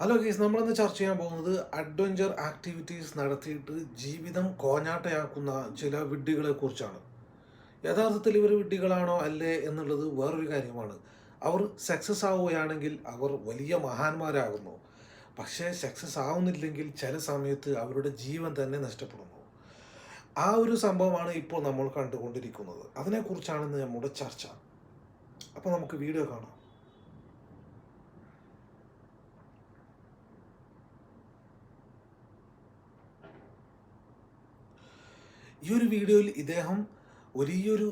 Hello ഗീസ് നമ്മളിന്ന് ചർച്ച ചെയ്യാൻ പോകുന്നത് അഡ്വഞ്ചർ ആക്ടിവിറ്റീസ് നടത്തിയിട്ട് ജീവിതം കോഞ്ഞാട്ടയാക്കുന്ന ചില വിഡ്ഢികളെ കുറിച്ചാണ്. യഥാർത്ഥത്തിൽ ഇവർ വിഡ്ഢികളാണോ അല്ലേ എന്നുള്ളത് വേറൊരു കാര്യമാണ്. അവർ സക്സസ് ആവുകയാണെങ്കിൽ അവർ വലിയ മഹാന്മാരാകുന്നു. പക്ഷേ സക്സസ് ആവുന്നില്ലെങ്കിൽ ചില സമയത്ത് അവരുടെ ജീവൻ തന്നെ നഷ്ടപ്പെടുന്നു. ആ ഒരു സംഭവമാണ് ഇപ്പോൾ നമ്മൾ കണ്ടുകൊണ്ടിരിക്കുന്നത്. അതിനെക്കുറിച്ചാണ് നമ്മുടെ ചർച്ച. അപ്പോൾ നമുക്ക് വീഡിയോ കാണാം. ഈ ഒരു വീഡിയോയിൽ ഇദ്ദേഹം വലിയൊരു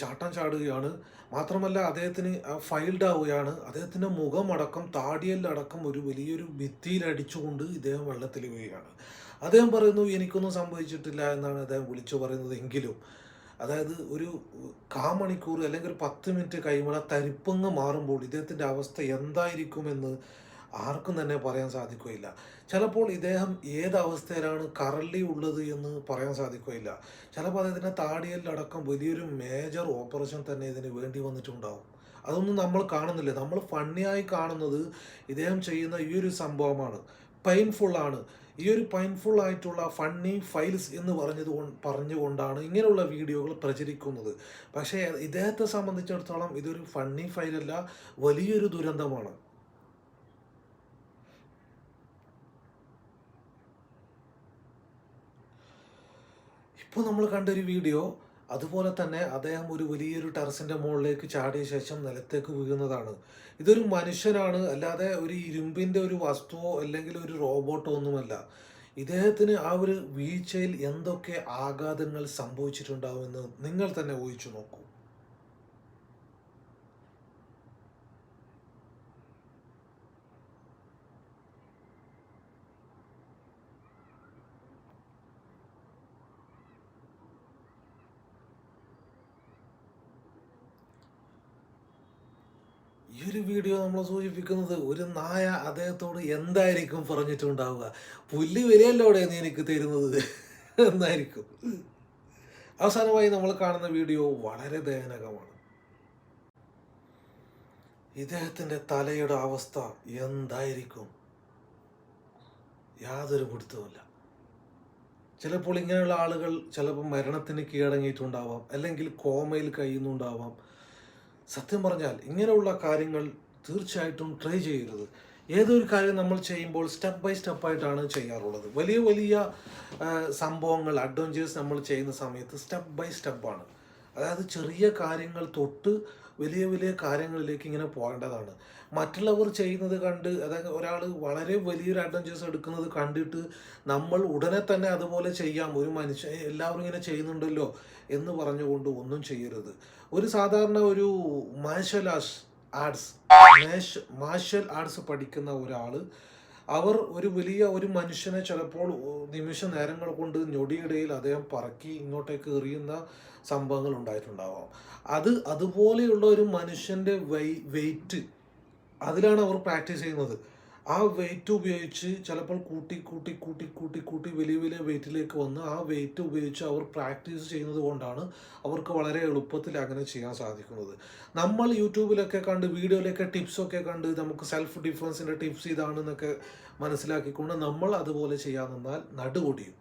ചാട്ടം ചാടുകയാണ്. മാത്രമല്ല അദ്ദേഹത്തിന് ഫൈൽഡ് ആവുകയാണ്. അദ്ദേഹത്തിന്റെ മുഖമടക്കം താടിയല്ലടക്കം ഒരു വലിയൊരു ഭിത്തിയിൽ അടിച്ചുകൊണ്ട് ഇദ്ദേഹം വെള്ളത്തിൽ വീഴുകയാണ് അദ്ദേഹം പറയുന്നു എനിക്കൊന്നും സംഭവിച്ചിട്ടില്ല എന്നാണ് അദ്ദേഹം വിളിച്ചു പറയുന്നത് എങ്കിലും. അതായത് ഒരു കാമണിക്കൂർ അല്ലെങ്കിൽ ഒരു പത്ത് മിനിറ്റ് കഴിയുമ്പോൾ ആ തരിപ്പങ്ങ് മാറുമ്പോൾ ഇദ്ദേഹത്തിന്റെ അവസ്ഥ എന്തായിരിക്കുമെന്ന് ആർക്കും തന്നെ പറയാൻ സാധിക്കുകയില്ല. ചിലപ്പോൾ ഇദ്ദേഹം ഏത് അവസ്ഥയിലാണ് കറള്ളി ഉള്ളത് എന്ന് പറയാൻ സാധിക്കുകയില്ല. ചിലപ്പോൾ അദ്ദേഹത്തിന്റെ താടിയല്ലടക്കം വലിയൊരു മേജർ ഓപ്പറേഷൻ തന്നെ ഇതിന് വേണ്ടി വന്നിട്ടുണ്ടാവും. അതൊന്നും നമ്മൾ കാണുന്നില്ല. നമ്മൾ ഫണ്ണിയായി കാണുന്നത് ഇദ്ദേഹം ചെയ്യുന്ന ഈ ഒരു സംഭവമാണ്. പെയിൻഫുള്ളാണ് ഈ ഒരു പെയിൻഫുൾ ആയിട്ടുള്ള ഫണ്ണി ഫൈൽസ് എന്ന് പറഞ്ഞത് കൊണ്ട് പറഞ്ഞുകൊണ്ടാണ് ഇങ്ങനെയുള്ള വീഡിയോകൾ പ്രചരിക്കുന്നത്. പക്ഷേ ഇദ്ദേഹത്തെ സംബന്ധിച്ചിടത്തോളം ഇതൊരു ഫണ്ണി ഫയലല്ല വലിയൊരു ദുരന്തമാണ്. ഇപ്പോൾ നമ്മൾ കണ്ടൊരു വീഡിയോ അതുപോലെ തന്നെ അദ്ദേഹം ഒരു വലിയൊരു ടെറസിന്റെ മുകളിലേക്ക് ചാടിയ ശേഷം നിലത്തേക്ക് വീഴുന്നതാണ്. ഇതൊരു മനുഷ്യനാണ് അല്ലാതെ ഒരു ഇരുമ്പിന്റെ ഒരു വസ്തുവോ അല്ലെങ്കിൽ ഒരു റോബോട്ടോ ഒന്നുമല്ല. ഇദ്ദേഹത്തിന് ആ ഒരു വീഴ്ചയിൽ എന്തൊക്കെ ആഘാതങ്ങൾ സംഭവിച്ചിട്ടുണ്ടാവുമെന്ന് നിങ്ങൾ തന്നെ ഊഹിച്ചു നോക്കൂ. ഈ ഒരു വീഡിയോ നമ്മൾ സൂചിപ്പിക്കുന്നത് ഒരു നായ അദ്ദേഹത്തോട് എന്തായിരിക്കും പറഞ്ഞിട്ടുണ്ടാവുക? പുല്ല് വിലയല്ലോടെ നീ എനിക്ക് തരുന്നത്? എന്നായിരിക്കും അവസാനമായി നമ്മൾ കാണുന്ന വീഡിയോ വളരെ ദയനകമാണ് ഇദ്ദേഹത്തിന്റെ തലയുടെ അവസ്ഥ എന്തായിരിക്കും? യാതൊരു പിടുത്തവുമില്ല. ചിലപ്പോൾ ഇങ്ങനെയുള്ള ആളുകൾ ചിലപ്പോൾ മരണത്തിന് കീഴടങ്ങിയിട്ടുണ്ടാവാം അല്ലെങ്കിൽ കോമയിൽ കഴിയുന്നുണ്ടാവാം. സത്യം പറഞ്ഞാൽ ഇങ്ങനെയുള്ള കാര്യങ്ങൾ തീർച്ചയായിട്ടും ട്രൈ ചെയ്യരുത്. ഏതൊരു കാര്യം നമ്മൾ ചെയ്യുമ്പോൾ സ്റ്റെപ്പ് ബൈ സ്റ്റെപ്പായിട്ടാണ് ചെയ്യാറുള്ളത്. വലിയ വലിയ സംഭവങ്ങൾ അഡ്വഞ്ചേഴ്സ് നമ്മൾ ചെയ്യുന്ന സമയത്ത് സ്റ്റെപ്പ് ബൈ സ്റ്റെപ്പാണ് അതായത് ചെറിയ കാര്യങ്ങൾ തൊട്ട് വലിയ വലിയ കാര്യങ്ങളിലേക്ക് ഇങ്ങനെ പോകേണ്ടതാണ്. മറ്റുള്ളവർ ചെയ്യുന്നത് കണ്ട് അതായത് ഒരാൾ വളരെ വലിയൊരു അഡ്വഞ്ചേഴ്സ് എടുക്കുന്നത് കണ്ടിട്ട് നമ്മൾ ഉടനെ തന്നെ അതുപോലെ ചെയ്യാം ഒരു മനുഷ്യൻ എല്ലാവരും ഇങ്ങനെ ചെയ്യുന്നുണ്ടല്ലോ എന്ന് പറഞ്ഞുകൊണ്ട് ഒന്നും ചെയ്യരുത്. ഒരു സാധാരണ ഒരു martial arts arts martial arts പഠിക്കുന്ന ഒരാൾ അവർ ഒരു വലിയ ഒരു മനുഷ്യനെ ചിലപ്പോൾ നിമിഷ നേരങ്ങൾ കൊണ്ട് ഞൊടിയിടയിൽ അദ്ദേഹം പറക്കി ഇങ്ങോട്ടേക്ക് എറിയുന്ന സംഭവങ്ങൾ ഉണ്ടായിട്ടുണ്ടാവാം. അത് അതുപോലെയുള്ള ഒരു മനുഷ്യന്റെ വെയ് വെയിറ്റ് അതിലാണ് അവർ പ്രാക്ടീസ് ചെയ്യുന്നത്. ആ വെയിറ്റ് ഉപയോഗിച്ച് ചിലപ്പോൾ കൂട്ടി കൂട്ടി കൂട്ടി കൂട്ടി കൂട്ടി വലിയ വലിയ വെയിറ്റിലേക്ക് വന്ന് ആ വെയിറ്റ് ഉപയോഗിച്ച് അവർ പ്രാക്ടീസ് ചെയ്യുന്നത് കൊണ്ടാണ് അവർക്ക് വളരെ എളുപ്പത്തിൽ അങ്ങനെ ചെയ്യാൻ സാധിക്കുന്നത്. നമ്മൾ യൂട്യൂബിലൊക്കെ കണ്ട് വീഡിയോയിലൊക്കെ ടിപ്സൊക്കെ കണ്ട് നമുക്ക് സെൽഫ് ഡിഫൻസിന്റെ ടിപ്സ് ഇതാണെന്നൊക്കെ മനസ്സിലാക്കിക്കൊണ്ട് നമ്മൾ അതുപോലെ ചെയ്യാൻ നിന്നാൽ നടുപൊടിയും.